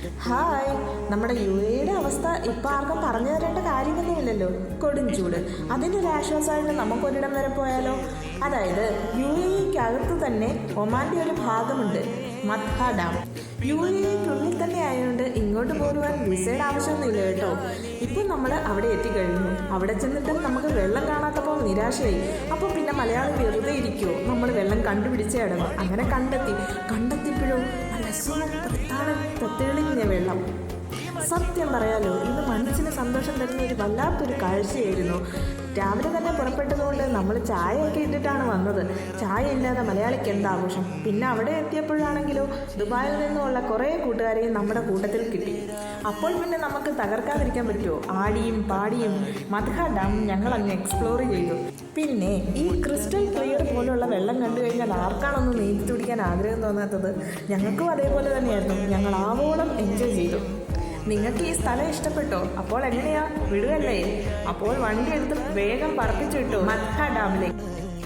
Hi നമ്മുടെ U എയുടെ അവസ്ഥ ഇപ്പം ആർക്കും പറഞ്ഞു തരേണ്ട കാര്യമൊന്നുമില്ലല്ലോ കൊടും ചൂട്. അതിനൊരു ആശ്വാസമായിട്ട് നമുക്കൊരിടം വരെ പോയാലോ? അതായത് യു എക്കകത്ത് തന്നെ ഒമാന്റെ ഒരു ഭാഗമുണ്ട് മത്ഹ ഡാം. യു എക്കുള്ളിൽ തന്നെ ആയതുകൊണ്ട് ഇങ്ങോട്ട് പോരുവാൻ വിസയുടെ ആവശ്യമൊന്നുമില്ല കേട്ടോ. ഇപ്പം നമ്മൾ അവിടെ എത്തിക്കഴിഞ്ഞു. അവിടെ ചെന്നിട്ട് നമുക്ക് വെള്ളം കാണാത്തപ്പോൾ നിരാശയായി. അപ്പോൾ പിന്നെ മലയാളം വെറുതെ ഇരിക്കുമോ നമ്മൾ വെള്ളം കണ്ടുപിടിച്ചേ ഇടം അങ്ങനെ കണ്ടെത്തി. കണ്ടെത്തിയപ്പോഴോ തെളിഞ്ഞ സത്യം പറയാലോ ഇന്ന് മനസ്സിന് സന്തോഷം തരുന്ന ഒരു വല്ലാത്തൊരു കാഴ്ചയായിരുന്നു. രാവിലെ തന്നെ പുറപ്പെട്ടതുകൊണ്ട് നമ്മൾ ചായയൊക്കെ ഇട്ടിട്ടാണ് വന്നത്. ചായ ഇല്ലാതെ മലയാളിക്ക് എന്താഘോഷം പിന്നെ അവിടെ എത്തിയപ്പോഴാണെങ്കിലോ ദുബായിൽ നിന്നുള്ള കുറേ കൂട്ടുകാരെയും നമ്മുടെ കൂട്ടത്തിൽ കിട്ടി. അപ്പോൾ പിന്നെ നമുക്ക് തകർക്കാതിരിക്കാൻ പറ്റുമോ? ആടിയും പാടിയും മധുഹ ഡാം ഞങ്ങൾ അങ്ങ് എക്സ്പ്ലോർ ചെയ്തു. പിന്നെ ഈ ക്രിസ്റ്റൽ ക്ലിയർ വെള്ളം കണ്ടു കഴിഞ്ഞാൽ ആർക്കാണൊന്ന് നീന്തി തുടിക്കാൻ ആഗ്രഹം തോന്നാത്തത് ഞങ്ങൾക്കും അതേപോലെ തന്നെയായിരുന്നു. ഞങ്ങൾ ആവോളം എൻജോയ് ചെയ്തു. നിങ്ങൾക്ക് ഈ സ്ഥലം ഇഷ്ടപ്പെട്ടോ? അപ്പോൾ എങ്ങനെയാ? വിടുകല്ലേ? അപ്പോൾ വണ്ടി എടുത്ത് വേഗം പറപ്പിച്ചു വിട്ടു. മദ്ഹ ഡാമിലേക്ക്.